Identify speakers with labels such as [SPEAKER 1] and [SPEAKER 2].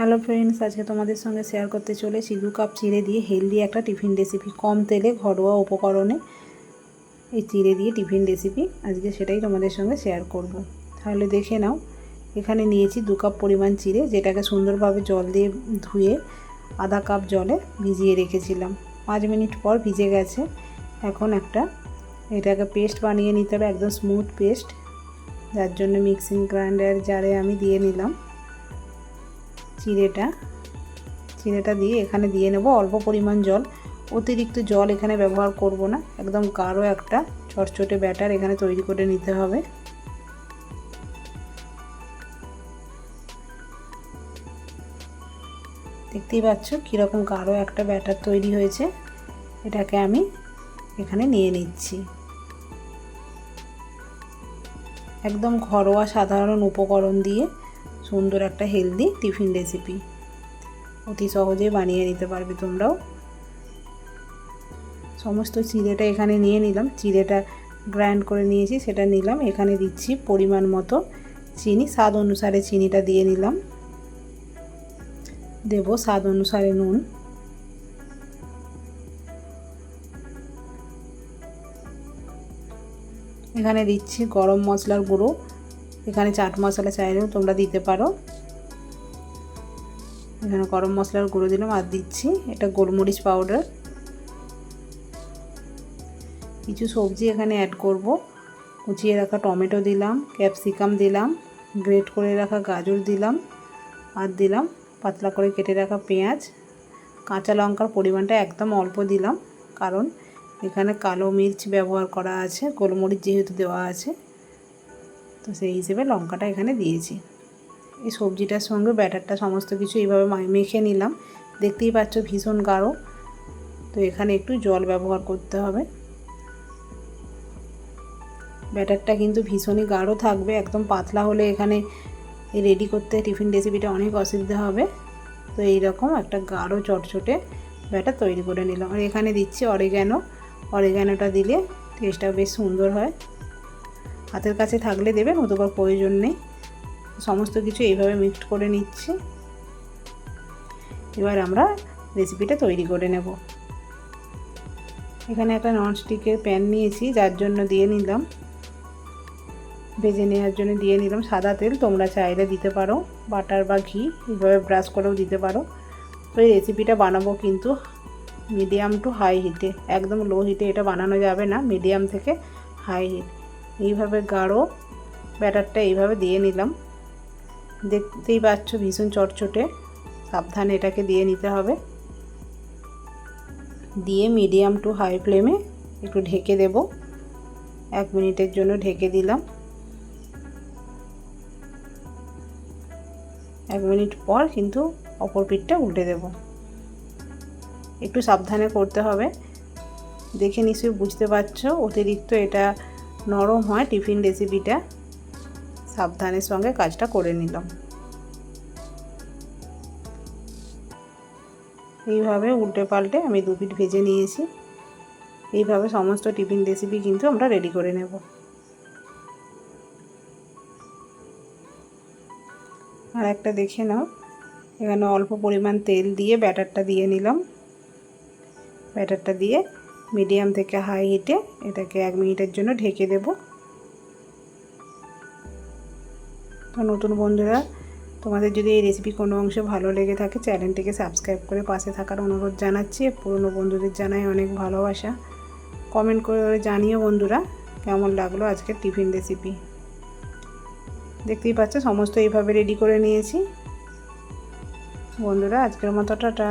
[SPEAKER 1] Hello friends আজকে তোমাদের সঙ্গে শেয়ার করতে চলেছি দু কাপ চিড়ে দিয়ে হেলদি একটা টিফিন রেসিপি কম তেলে ঘরোয়া উপকরণে এই চিড়ে দিয়ে টিফিন রেসিপি আজকে সেটাই তোমাদের সঙ্গে শেয়ার করব। তাহলে দেখে নাও, এখানে নিয়েছি দু কাপ পরিমাণ চিড়ে, যেটাকে সুন্দরভাবে জল দিয়ে ধুয়ে আধা কাপ জলে ভিজিয়ে রেখেছিলাম। পাঁচ মিনিট পর ভিজে গেছে। এখন একটা এটাকে পেস্ট বানিয়ে নিতে হবে, একদম স্মুথ পেস্ট যার জন্য মিক্সিং গ্রাইন্ডার জারে আমি দিয়ে নিলাম। চিড়েটা। চিড়েটা দিয়ে এখানে দিয়ে নেব অল্প পরিমাণ জল। অতিরিক্ত জল এখানে ব্যবহার করব না। একদম গাঢ় একটা চটচটে ব্যাটার এখানে তৈরি করে নিতে হবে। দেখতেই পাচ্ছ কীরকম গাঢ় একটা ব্যাটার তৈরি হয়েছে। এটাকে আমি এখানে নিয়ে নিচ্ছি। একদম ঘরোয়া সাধারণ উপকরণ দিয়ে সুন্দর একটা হেলদি টিফিন রেসিপি অতি সহজে বানিয়ে নিতে পারবে তোমরাও। সমস্ত চিড়েটা এখানে নিয়ে নিলাম। চিড়েটা গ্রাইন্ড করে নিয়েছি, সেটা নিলাম। এখানে দিচ্ছি পরিমাণ মতো চিনি। স্বাদ অনুসারে চিনিটা দিয়ে নিলাম। দেব স্বাদ অনুসারে নুন। এখানে দিচ্ছি গরম মশলার গুঁড়ো। এখানে চাট মশলা চাইলেও তোমরা দিতে পারো। এখানে গরম মশলার গুঁড়ো দিলাম আর দিচ্ছি এটা গোলমরিচ পাউডার। কিছু সবজি এখানে অ্যাড করব। কুচিয়ে রাখা টমেটো দিলাম, ক্যাপসিকাম দিলাম, গ্রেট করে রাখা গাজর দিলাম আর দিলাম পাতলা করে কেটে রাখা পেঁয়াজ। কাঁচা লঙ্কার পরিমাণটা একদম অল্প দিলাম, কারণ এখানে কালো মির্চ ব্যবহার করা আছে, গোলমরিচ যেহেতু দেওয়া আছে। তো সেই হিসেবে লঙ্কাটা এখানে দিয়েছি। এই সবজিটার সঙ্গে ব্যাটারটা সমস্ত কিছু এইভাবে মেখে নিলাম। দেখতেই পাচ্ছ ভীষণ গাঢ়। তো এখানে একটু জল ব্যবহার করতে হবে। ব্যাটারটা কিন্তু ভীষণই গাঢ় থাকবে, একদম পাতলা হলে এখানে রেডি করতে টিফিন রেসিপিটা অনেক অসুবিধা হবে। তো এইরকম একটা গাঢ় চটচটে ব্যাটার তৈরি করে নিলাম। আর এখানে দিচ্ছি অরিগ্যানো। অরিগ্যানোটা দিলে টেস্টটা বেশ সুন্দর হয়। হাতের কাছে থাকলে দেবেন অতবার প্রয়োজন নেই। সমস্ত কিছু এইভাবে মিক্সড করে নিচ্ছি। এবার আমরা রেসিপিটা তৈরি করে নেব। এখানে একটা ননস্টিকের প্যান নিয়েছি, যার জন্য দিয়ে নিলাম। ভেজে নেওয়ার জন্য দিয়ে নিলাম সাদা তেল, তোমরা চাইলে দিতে পারো, বাটার বা ঘি, এইভাবে ব্রাশ করেও দিতে পারো। তো এই রেসিপিটা বানাবো কিন্তু মিডিয়াম টু হাই হিটে একদম লো হিটে এটা বানানো যাবে না মিডিয়াম থেকে হাই হিট এইভাবে গাঢ় ব্যাটারটা এইভাবে দিয়ে নিলাম। দেখতেই পাচ্ছ ভীষণ চটচটে। সাবধানে এটাকে দিয়ে নিতে হবে। দিয়ে মিডিয়াম টু হাই ফ্লেমে একটু ঢেকে দেব। এক মিনিটের জন্য ঢেকে দিলাম। এক মিনিট পর কিন্তু অপর পিঠটা উল্টে দেব। একটু সাবধানে করতে হবে। দেখে নিশ্চয়ই বুঝতে পারছ, অতিরিক্ত এটা নরম হয় টিফিন রেসিপিটা সাবধানের সঙ্গে কাজটা করে নিলাম। এইভাবে উল্টে পাল্টে আমি দু পিঠ ভেজে নিয়েছি। এইভাবে সমস্ত টিফিন রেসিপি কিন্তু আমরা রেডি করে নেব। আর একটা দেখে নাও। এখানে অল্প পরিমাণ তেল দিয়ে ব্যাটারটা দিয়ে নিলাম। ব্যাটারটা দিয়ে মিডিয়াম থেকে হাই হিটে এটাকে এক মিনিটের জন্য ঢেকে দেব। তো নতুন বন্ধুরা, তোমাদের যদি এই রেসিপি কোনো অংশে ভালো লেগে থাকে, চ্যানেলটিকে সাবস্ক্রাইব করে পাশে থাকার অনুরোধ জানাচ্ছি। পুরনো বন্ধুদের জানাই অনেক ভালোবাসা। কমেন্ট করে জানিও বন্ধুরা, কেমন লাগল আজকের টিফিন রেসিপি দেখতেই পাচ্ছ, সমস্ত এইভাবে রেডি করে নিয়েছি। বন্ধুরা, আজকের মতো, টাটা।